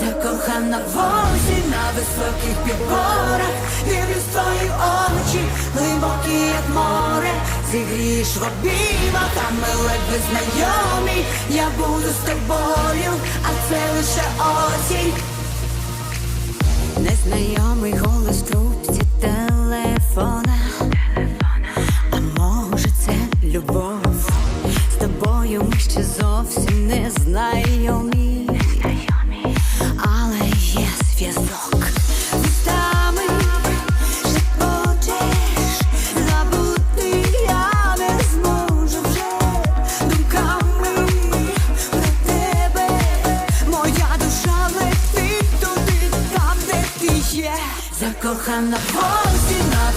закохана в осінь на високих підборах, дивлюсь в твої очі, глибокі, як море, зігрієш в обіймах, а ми ледве знайомі, я буду з тобою, а це лише осінь. Незнайомий голос трубці телефона. А може це любов? З тобою ми ще зовсім не знайомі. Летить туди, там, де ти є. Закохана в на на